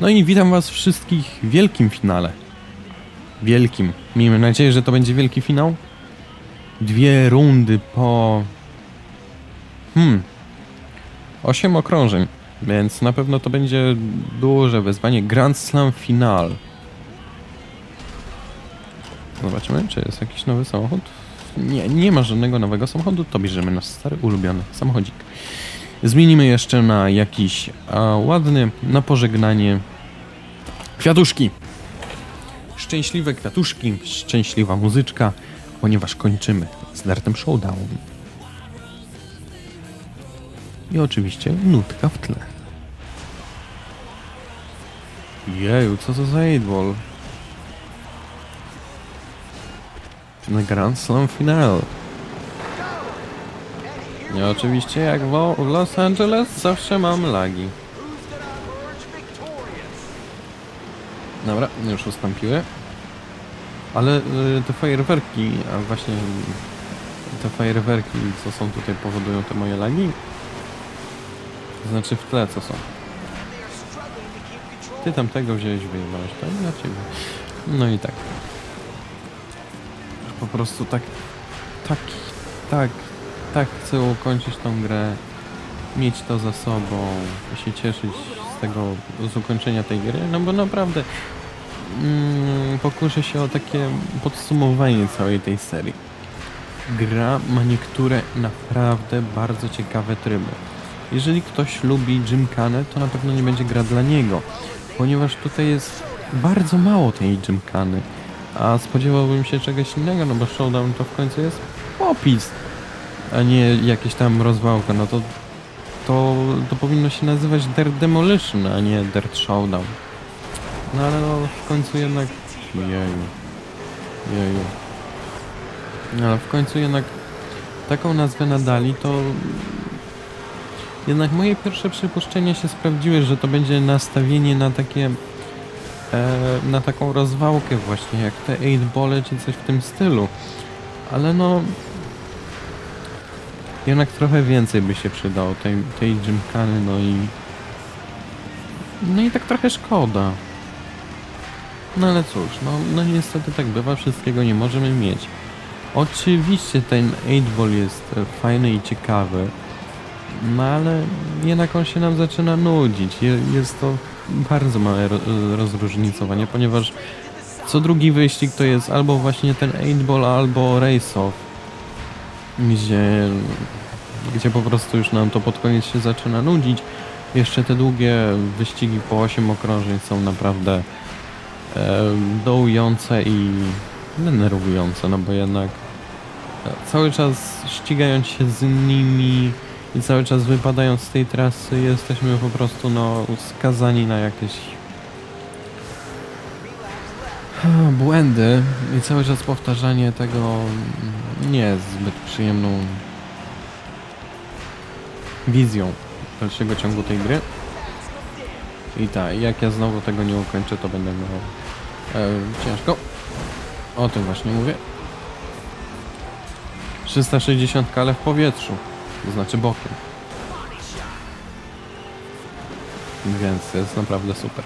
No i witam was wszystkich w wielkim finale. Wielkim. Miejmy nadzieję, że to będzie wielki finał. Dwie rundy po... Hmm. Osiem okrążeń, więc na pewno to będzie duże wyzwanie. Grand Slam Final. Zobaczymy, czy jest jakiś nowy samochód. Nie, nie ma żadnego nowego samochodu, to bierzemy nasz stary, ulubiony samochodzik. Zmienimy jeszcze na jakiś a, ładny, na pożegnanie kwiatuszki. Szczęśliwe kwiatuszki, szczęśliwa muzyczka, ponieważ kończymy z Dartem Showdown. I oczywiście nutka w tle. Jeju, co to za 8-ball? Na Grand Slam Final. I oczywiście jak w Los Angeles zawsze mam lagi. Dobra, już ustąpiły. Ale y, te fajerwerki, a właśnie te fajerwerki, co są tutaj, powodują te moje lagi? Znaczy w tle co są. Ty tam tego wziąłeś, wyjebałeś, to dla ciebie. No i tak. Po prostu tak, tak, tak, tak chcę ukończyć tą grę, mieć to za sobą i się cieszyć z tego, z ukończenia tej gry, no bo naprawdę mm, pokuszę się o takie podsumowanie całej tej serii. Gra ma niektóre naprawdę bardzo ciekawe tryby. Jeżeli ktoś lubi Gymkane, to na pewno nie będzie gra dla niego, ponieważ tutaj jest bardzo mało tej Gymkany, a spodziewałbym się czegoś innego, no bo Showdown to w końcu jest popis, a nie jakieś tam rozwałka, no to to, to powinno się nazywać Dirt Demolition, a nie Dirt Showdown. No ale no w końcu jednak... Jeju. Jeju. No, ale w końcu jednak taką nazwę nadali, to... Jednak moje pierwsze przypuszczenia się sprawdziły, że to będzie nastawienie na takie... E, na taką rozwałkę właśnie, jak te 8-bole czy coś w tym stylu. Ale no... Jednak trochę więcej by się przydało tej, tej gymkany, no i... No i tak trochę szkoda. No ale cóż, no, no niestety tak bywa, wszystkiego nie możemy mieć. Oczywiście ten 8-ball jest e, fajny i ciekawy, no ale jednak on się nam zaczyna nudzić. Je, jest to bardzo małe ro, rozróżnicowanie, ponieważ co drugi wyścig to jest albo właśnie ten 8-ball, albo race-off, gdzie, gdzie po prostu już nam to pod koniec się zaczyna nudzić. Jeszcze te długie wyścigi po 8 okrążeń są naprawdę e, dołujące i denerwujące, no bo jednak e, cały czas ścigając się z innymi i cały czas wypadając z tej trasy jesteśmy po prostu no skazani na jakieś e, błędy i cały czas powtarzanie tego nie jest zbyt przyjemną wizją dalszego ciągu tej gry. I tak, jak ja znowu tego nie ukończę, to będę miał e, ciężko. O tym właśnie mówię. 360 ale w powietrzu, to znaczy bokiem. Więc jest naprawdę super.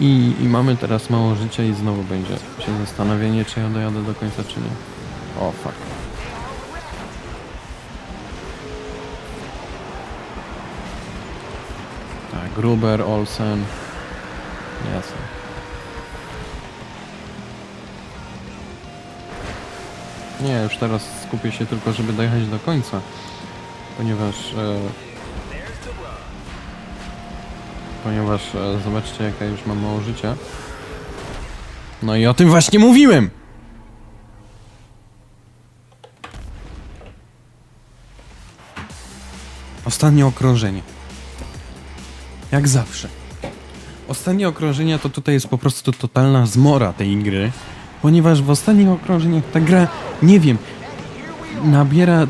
I, I mamy teraz mało życia i znowu będzie się zastanowienie, czy ja dojadę do końca, czy nie. O, fuck. Tak, Gruber, Olsen. Jasne. Nie, już teraz skupię się tylko, żeby dojechać do końca. Ponieważ... E, ponieważ e, zobaczcie, jaka już mam mało życia. No i o tym właśnie mówiłem! Ostatnie okrążenie. Jak zawsze. Ostatnie okrążenia to tutaj jest po prostu totalna zmora tej gry, ponieważ w ostatnich okrążeniach ta gra, nie wiem, nabiera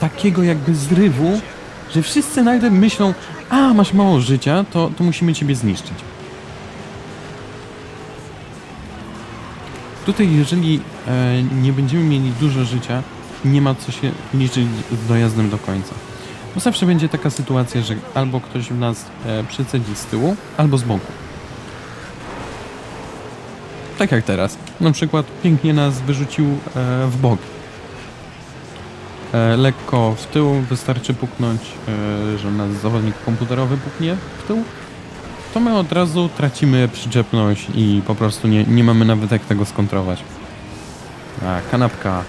takiego jakby zrywu, że wszyscy nagle myślą, a masz mało życia, to, to musimy ciebie zniszczyć. Tutaj jeżeli e, nie będziemy mieli dużo życia, nie ma co się liczyć z dojazdem do końca. Bo zawsze będzie taka sytuacja, że albo ktoś w nas e, przycedzi z tyłu, albo z boku. Tak jak teraz. Na przykład pięknie nas wyrzucił e, w bok. E, lekko w tył, wystarczy puknąć, e, że nas zawodnik komputerowy puknie w tył. To my od razu tracimy przyczepność i po prostu nie, nie mamy nawet jak tego skontrować. A, kanapka.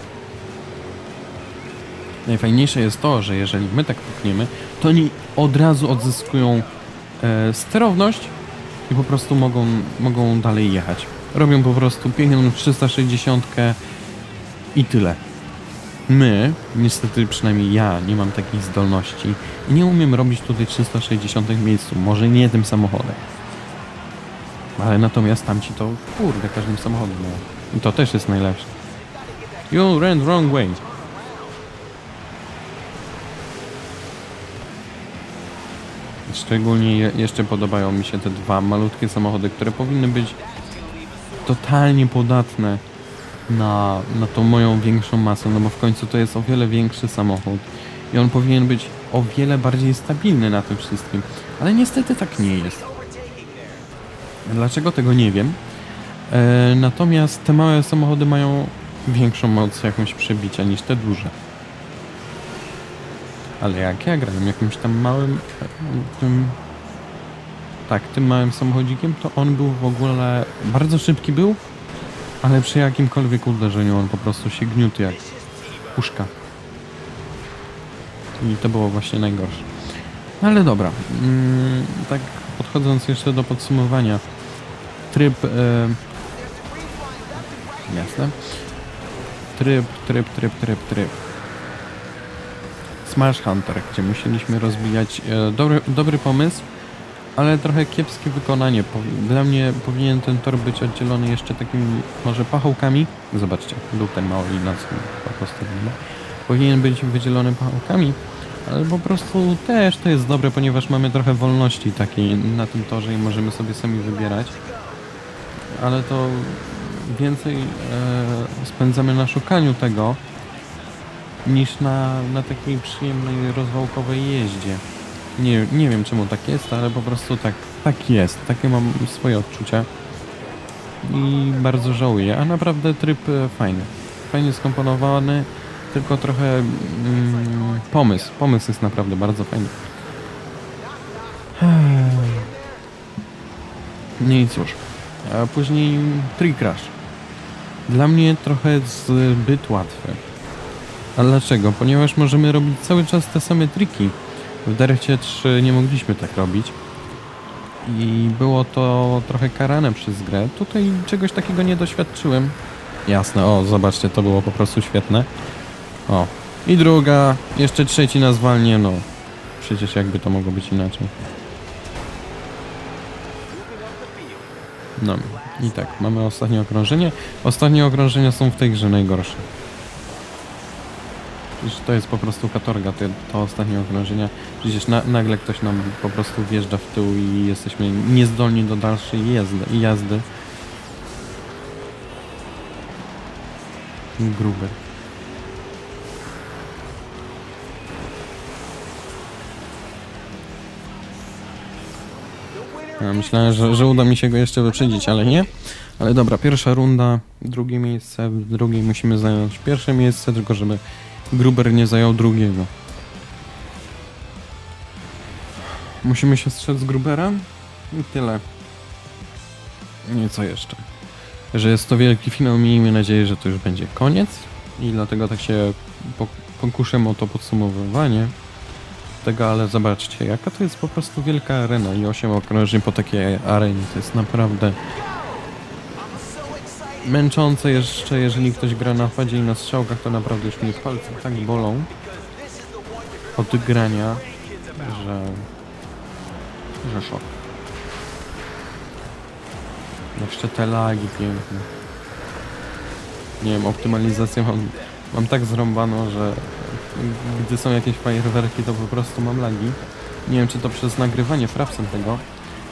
Najfajniejsze jest to, że jeżeli my tak pukniemy, to oni od razu odzyskują e, sterowność i po prostu mogą, mogą dalej jechać. Robią po prostu piękną 360 i tyle. My, niestety przynajmniej ja, nie mam takiej zdolności i nie umiem robić tutaj 360 w miejscu. Może nie tym samochodem. Ale natomiast tamci to kurde każdym samochodem. I to też jest najlepsze. You ran wrong way. Szczególnie je, jeszcze podobają mi się te dwa malutkie samochody, które powinny być totalnie podatne na, na tą moją większą masę, no bo w końcu to jest o wiele większy samochód i on powinien być o wiele bardziej stabilny na tym wszystkim, ale niestety tak nie jest. Dlaczego tego nie wiem? E, natomiast te małe samochody mają większą moc jakąś przebicia niż te duże. Ale jak ja grałem jakimś tam małym e, tym tak, tym małym samochodzikiem, to on był w ogóle bardzo szybki był, ale przy jakimkolwiek uderzeniu on po prostu się gniótł jak puszka. I to było właśnie najgorsze. No ale dobra, mm, tak podchodząc jeszcze do podsumowania. Tryb... E, jasne. Tryb, tryb, tryb, tryb, tryb. Smash Hunter, gdzie musieliśmy rozbijać e, dobry, dobry pomysł, ale trochę kiepskie wykonanie. Dla mnie powinien ten tor być oddzielony jeszcze takimi może pachołkami. Zobaczcie, był ten mały po prostu nie. Powinien być wydzielony pachołkami, ale po prostu też to jest dobre, ponieważ mamy trochę wolności takiej na tym torze i możemy sobie sami wybierać. Ale to więcej e, spędzamy na szukaniu tego niż na, na takiej przyjemnej, rozwałkowej jeździe. Nie, nie wiem czemu tak jest, ale po prostu tak, tak jest. Takie mam swoje odczucia. I bardzo żałuję. A naprawdę tryb e, fajny. Fajnie skomponowany, tylko trochę mm, pomysł. Pomysł jest naprawdę bardzo fajny. No i cóż. A później Tree Crash. Dla mnie trochę zbyt łatwe. A dlaczego? Ponieważ możemy robić cały czas te same triki. W Derecie 3 nie mogliśmy tak robić. I było to trochę karane przez grę. Tutaj czegoś takiego nie doświadczyłem. Jasne, o, zobaczcie, to było po prostu świetne. O, i druga, jeszcze trzeci na zwalnie, no. Przecież jakby to mogło być inaczej. No, i tak, mamy ostatnie okrążenie. Ostatnie okrążenia są w tej grze najgorsze. To jest po prostu katorga, te, to ostatnie okrążenia. Przecież na, nagle ktoś nam po prostu wjeżdża w tył i jesteśmy niezdolni do dalszej jazdy. jazdy. Gruby. Ja myślałem, że, że uda mi się go jeszcze wyprzedzić, ale nie. Ale dobra, pierwsza runda, drugie miejsce, w drugiej musimy zająć pierwsze miejsce, tylko żeby Gruber nie zajął drugiego. Musimy się strzec z Gruberem i tyle. Nie co jeszcze. Że jest to wielki finał, miejmy nadzieję, że to już będzie koniec i dlatego tak się po- pokuszę o to podsumowywanie tego, ale zobaczcie, jaka to jest po prostu wielka arena i 8 okrążeń po takiej arenie, to jest naprawdę męczące jeszcze, jeżeli ktoś gra na padzie i na strzałkach, to naprawdę już mnie palce tak bolą od grania, że, że szok. Jeszcze te lagi piękne. Nie wiem, optymalizację mam, mam tak zrąbaną, że gdy są jakieś fajerwerki, to po prostu mam lagi. Nie wiem, czy to przez nagrywanie frapsem tego,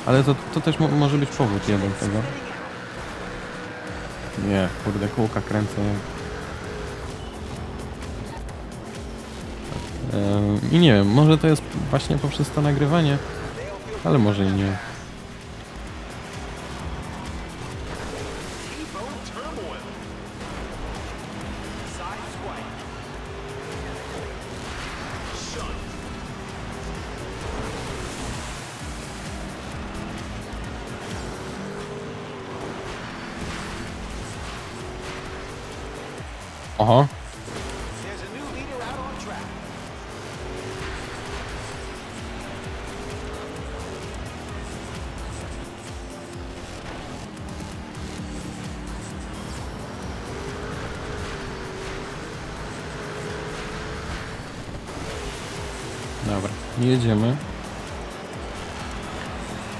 ale to, to też mo może być powód jeden tego. Nie, kurde, kółka kręcę. I nie wiem, może to jest właśnie poprzez to nagrywanie, ale może i nie. Oho, dobra, jedziemy.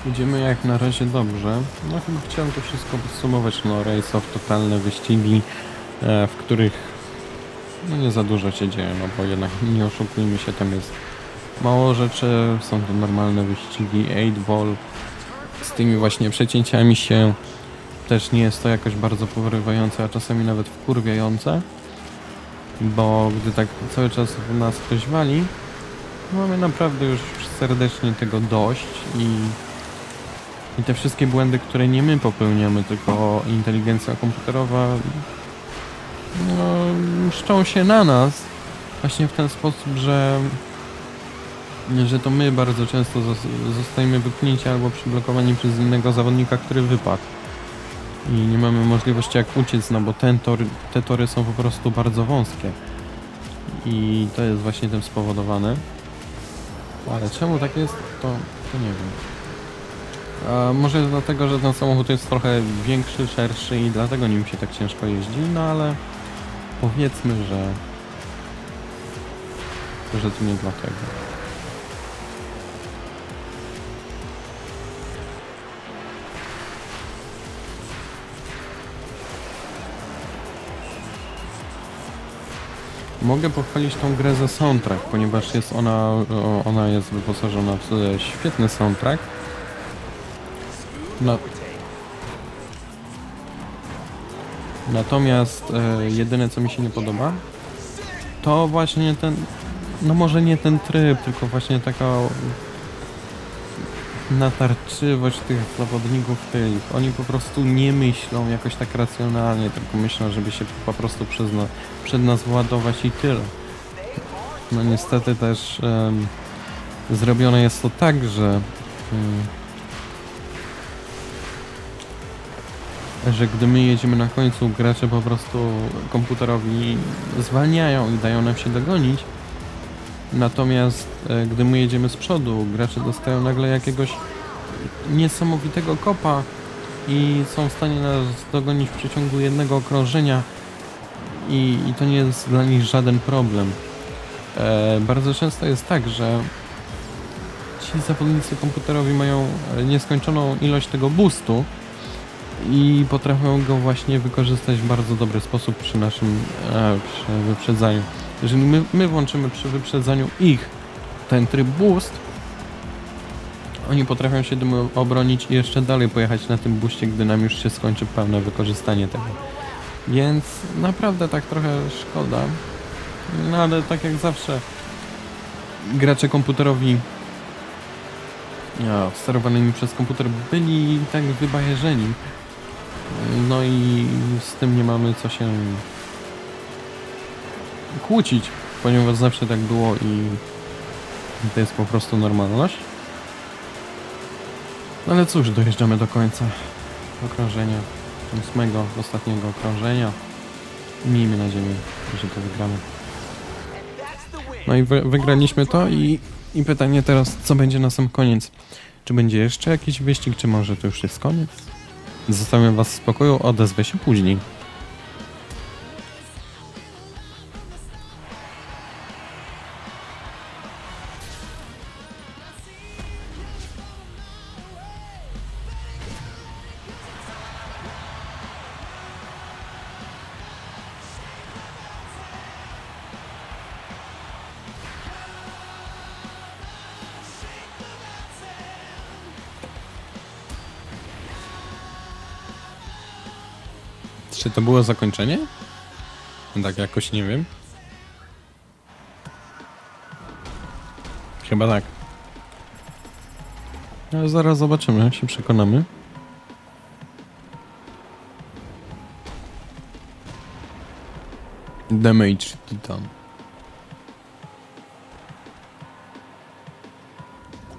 Idziemy jak na razie dobrze. No chyba chciałem to wszystko podsumować. No race off, totalne wyścigi, e, w których nie za dużo się dzieje, no bo jednak nie oszukujmy się, tam jest mało rzeczy, są to normalne wyścigi, 8-ball z tymi właśnie przecięciami się też nie jest to jakoś bardzo porywające, a czasami nawet wkurwiające, bo gdy tak cały czas w nas ktoś wali, mamy naprawdę już serdecznie tego dość i, i te wszystkie błędy, które nie my popełniamy, tylko inteligencja komputerowa no, mszczą się na nas właśnie w ten sposób, że że to my bardzo często zos- zostajemy wypchnięci albo przyblokowani przez innego zawodnika, który wypadł. I nie mamy możliwości jak uciec, no bo ten tor, te tory są po prostu bardzo wąskie. I to jest właśnie tym spowodowane. Ale czemu tak jest, to, to nie wiem. A może dlatego, że ten samochód jest trochę większy, szerszy i dlatego nim się tak ciężko jeździ, no ale powiedzmy, że że to nie dlatego. Mogę pochwalić tą grę za soundtrack, ponieważ jest ona, ona jest wyposażona w e, świetny soundtrack. No, natomiast e, jedyne co mi się nie podoba, to właśnie ten, no może nie ten tryb, tylko właśnie taka natarczywość tych zawodników tych. Oni po prostu nie myślą jakoś tak racjonalnie, tylko myślą, żeby się po prostu przez na, przed nas władować i tyle. No niestety też zrobione jest to tak, że że gdy my jedziemy na końcu, gracze po prostu komputerowi zwalniają i dają nam się dogonić. Natomiast e, gdy my jedziemy z przodu, gracze dostają nagle jakiegoś niesamowitego kopa i są w stanie nas dogonić w przeciągu jednego okrążenia i, i to nie jest dla nich żaden problem. E, bardzo często jest tak, że ci zawodnicy komputerowi mają e, nieskończoną ilość tego boostu i potrafią go właśnie wykorzystać w bardzo dobry sposób przy naszym e, przy wyprzedzaniu. Jeżeli my, my włączymy przy wyprzedzaniu ich ten tryb boost, oni potrafią się tym obronić i jeszcze dalej pojechać na tym booście, gdy nam już się skończy pełne wykorzystanie tego. Więc naprawdę tak trochę szkoda. No ale tak jak zawsze gracze komputerowi ja, sterowanymi przez komputer byli tak wybajeżeni. No i z tym nie mamy co się kłócić, ponieważ zawsze tak było i to jest po prostu normalność. No ale cóż, dojeżdżamy do końca okrążenia, ósmego, ostatniego okrążenia. Miejmy nadzieję, że to wygramy. No i wy, wygraliśmy to i, i pytanie teraz, co będzie na sam koniec? Czy będzie jeszcze jakiś wyścig, czy może to już jest koniec? Zostawiam was w spokoju, odezwę się później. Czy to było zakończenie? Tak jakoś nie wiem. Chyba tak. Ale zaraz zobaczymy, się przekonamy. Damage Titan.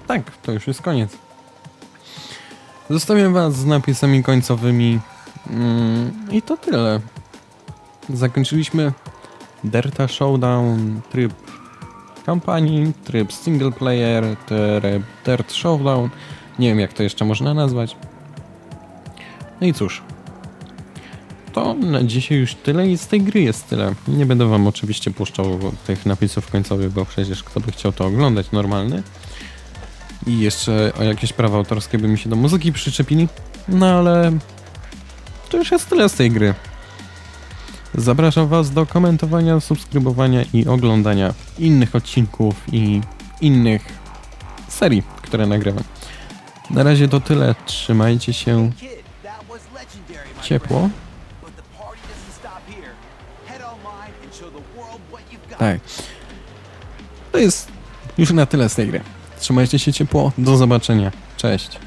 Tak, to już jest koniec. Zostawiam was z napisami końcowymi. Mm, I to tyle. Zakończyliśmy Derta Showdown, tryb kampanii, tryb single player, tryb Dirt Showdown. Nie wiem jak to jeszcze można nazwać. No i cóż. To na dzisiaj już tyle i z tej gry jest tyle. Nie będę wam oczywiście puszczał tych napisów końcowych, bo przecież kto by chciał to oglądać normalny. I jeszcze o jakieś prawa autorskie by mi się do muzyki przyczepili. No ale to już jest tyle z tej gry. Zapraszam Was do komentowania, subskrybowania i oglądania innych odcinków i innych serii, które nagrywam. Na razie to tyle. Trzymajcie się ciepło. Tak. To jest już na tyle z tej gry. Trzymajcie się ciepło. Do zobaczenia. Cześć.